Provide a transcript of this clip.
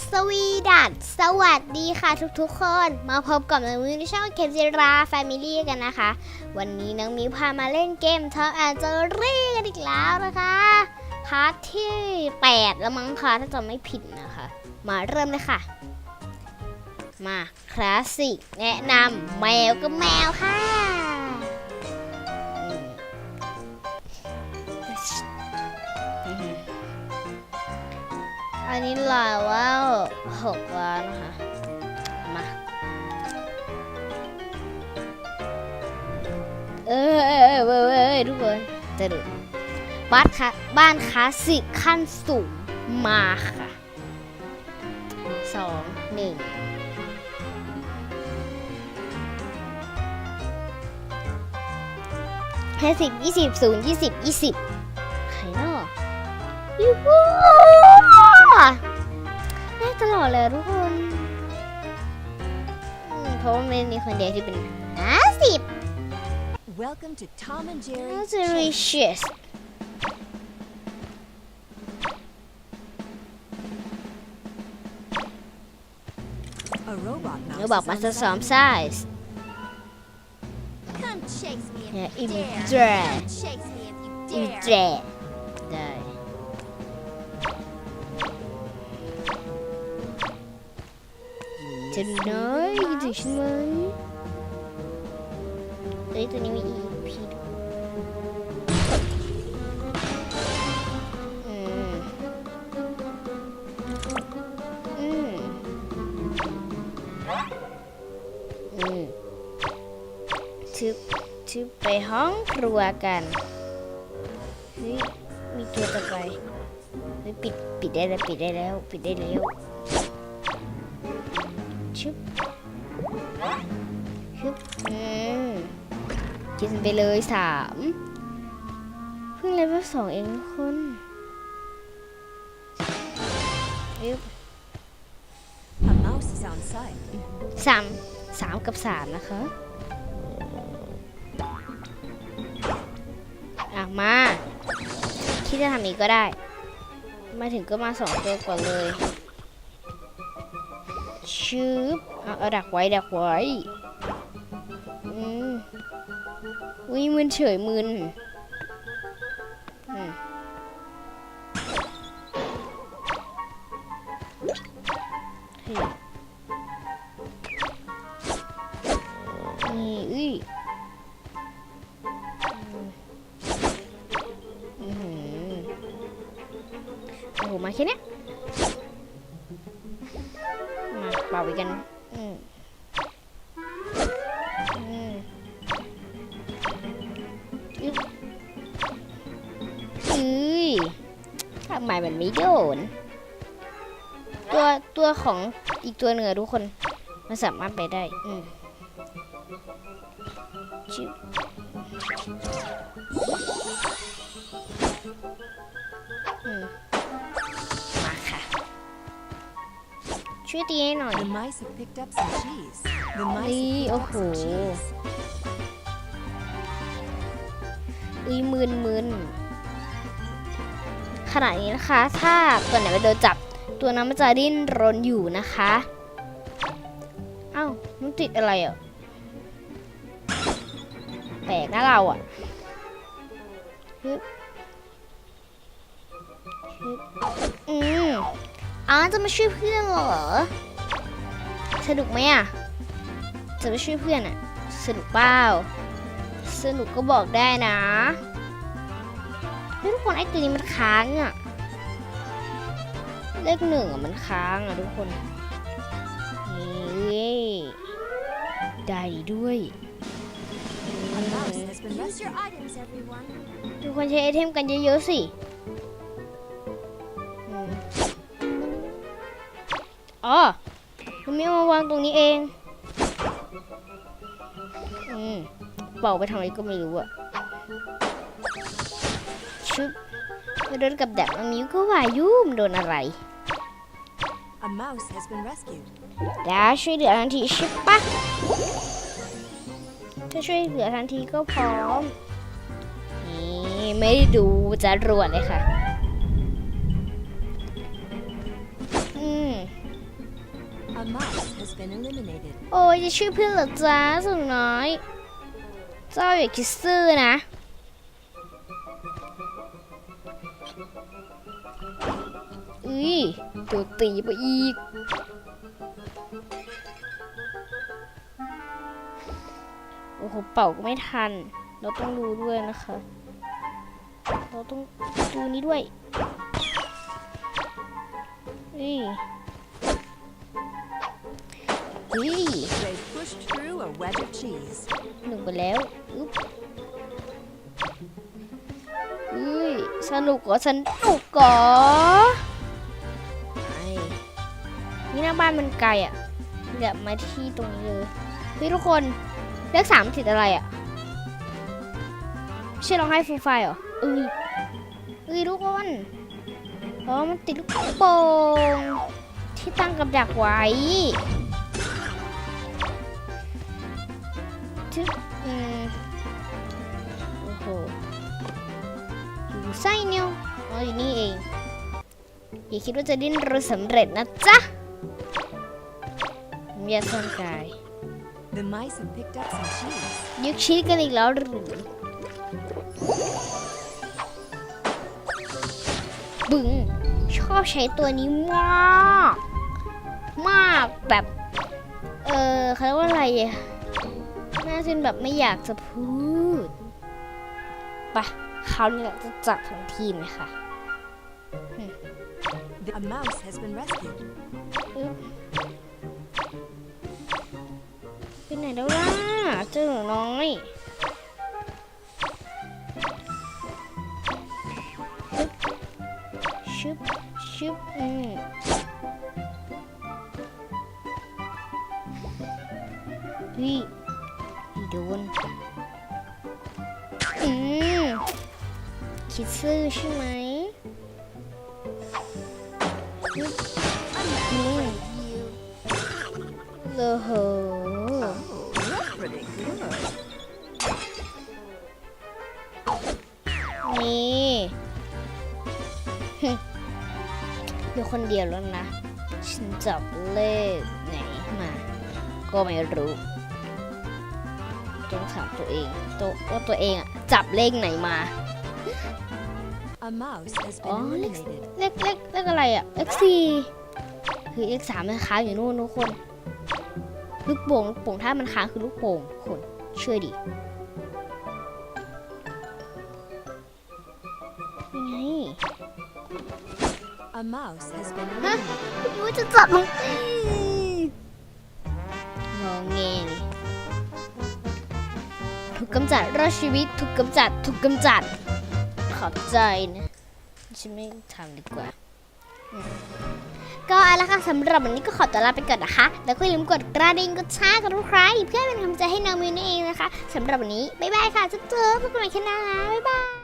สวีดัสสวัสดีค่ะทุกๆคน มาพบกับน้องมิวในช่องเคจิราแฟมิลี่กันนะคะ วันนี้น้องมิวพามาเล่นเกมทอแอนเจอรี่กันอีกแล้วนะคะพาร์ทที่ 8 แล้วมั้งคะถ้าจำไม่ผิดนะคะ มาเริ่มเลยค่ะ มาคลาสสิกแนะนำแมวก็แมวค่ะ อันนี้ลายว่าหกล้านนะคะ มา เออเออเอ้ยเว้ยทุกคนจะดูบ้านคะบ้านคลาสสิกขั้นสูงมาค่ะสองหนึ่งห้าสิบยี่สิบศูนย์ยี่สิบยี่สิบ ได้ตลอดเลยทุกคนอืมเพราะว่าไม่มีคนเดียวที่เป็นห้าสิบ Welcome to Tom and น่า Jerry's จะ Chase. riches A robot หรือ mouse บอก is มา on จะสอม site. ไซส์ Come chase me if Yeah, you if you dare. dare. Come chase me if you อี dare. จะน้อยคิดถึงฉันไหมเฮ้ยตัวนี้มี EP ด้วยอืมอืมอืมทึบทึบไปห้องครัวกันเฮ้ยมีตัวต่อไปเฮ้ยปิด ปิดได้แล้ว ปิดได้แล้ว ปิดได้แล้ว อืมกินไปเลยสามเพิ่งเลเวลสองเองคนสามสามกับสามนะคะอะมาคิดจะทำอีกก็ได้ มาถึงก็มาสองตัวก่อนเลยชืบเอาเอาดักไว้ดักไว้ วิมึนเฉยมึนนี่อุ้ยอืมอื้อหือโอ้โหมาแค่นี้มาเป่าไปกัน ไมมันไม่โดนตัวตัวของอีกตัวเหนือะทุกคน มันสามารถไปได้อืมชิบอืมมาค่ะ ช่วยตีให้หน่อย The mice have picked up some cheese. The mice Lee, have picked up some oh. cheese. อุ้ยมึนมึน ขณะนี้นะคะ ถ้าตัวไหนไปโดนจับตัวนั้นมันจะดิ้นรนอยู่นะคะเอ้ามันติดอะไรอะแปลกนะเราอะฮึบฮึบอืมอ้าจะมาช่วยเพื่อนเหรอสนุกไหมอะจะไปช่วยเพื่อนอะสนุกเปล่าสนุกก็บอกได้นะ เฮ้ยทุกคนไอ้ตัวนี้มันค้างอะเลขหนึ่งอะมันค้างอะทุกคนนี่ได้ด้วย Use your items, everyone. ทุกคนใช้ไอเทมกันเยอะๆสิอ๋อมันมีเอามาวางตรงนี้เอง อืมเป่าไปทางไหนก็ไม่รู้อะ ชุบมาโดนกับดักมามิวก็ว่ายุ่มนโดนอะไร A mouse has been rescued. แล้วช่วยเหลือทันทีใช่ปะถ้าช่วยเหลือทันทีก็พร้อม นี่ไม่ได้ดูจะรวดเลยค่ะ อืม A mouse has been eliminated. โอ้ยจะช่วยเพื่อนเหรอจ้าสุดน้อย เจ้าอย่าคิดซื่อนะ้ยตัวตีไปอีก โอ้โห เป่าก็ไม่ทัน เราต้องดูด้วยนะคะ เราต้องดูนี้ด้วยอุ้ยอุ้ย They pushed through a wedge of cheese. หนึ่งไปแล้วอึ๊บอุ้ยสนุกเหรอสนุกเหรอ หน้าบ้านมันไกลอะเดี๋ยวมาที่ตรงนี้เลยเฮ้ยทุกคนเลขสามติดอะไรอะไม่ใช่ร้องไห้ฟูไฟเหรอเอ้ยเอ้ยทุกคนอ๋อมันติดลูกโป่งที่ตั้งกับดักไว้ทึอืมโอ้โหอยู่ไส้เนียวอ๋ออยู่นี่เองอย่าคิดว่าจะดิ้นรนสำเร็จนะจ๊ะ ผมอยากซ่อนกาย The mice have picked up some cheese. ยึกชี้กันอีกแล้วหรือบึ้งชอบใช้ตัวนี้มาก มากแบบ เออเขาเรียกว่าอะไรอะน่าจนแบบไม่อยากจะพูดไปะคราวนี้เราจะจัดทั้งทีมเลยค่ะ The- a mouse has been rescued. อึ๊บ ไหนแล้วล่ะเจอหนูน้อยชึบชึบอืมเฮ้ยโดนอืมคิดซื่อใช่ไหมอึ๊บอื นี่ฮึเดี๋ยวคนเดียวแล้วนะ ฉันจับเลขไหนมา ก็ไม่รู้ต้องถามตัวเองตัวว่าตัวเองอะจับเลขไหนมา A mouse has been Oh, let's- eliminated. เลขเลขเลขอะไรอะเลขสี่คือเลขสามมันค้างอยู่นู่นทุกคน ลูกโป่งลูกโป่งถ้ามันค้างคือลูกโป่งคนเชื่อดิ ยังไง A mouse has been Huh? eliminated. ไม่รู้จะจับมันงอแงนี่ถูกกำจัดรอดชีวิตถูกกำจัดถูกกำจัด ขอบใจนะฉันไม่ทำดีกว่าอืมก็เอาละค่ะสำหรับวันนี้ก็ขอตัวลาไปก่อนนะคะ แล้วก็อย่าลืมกดกระดิ่งกดแชร์กดติดตามเพื่อเป็นกำลังใจให้น้องมิวนั่นเองนะคะสำหรับวันนี้ บ๊ายบายค่ะจุ๊บๆพบกันใหม่คลิปหน้าบ๊ายบาย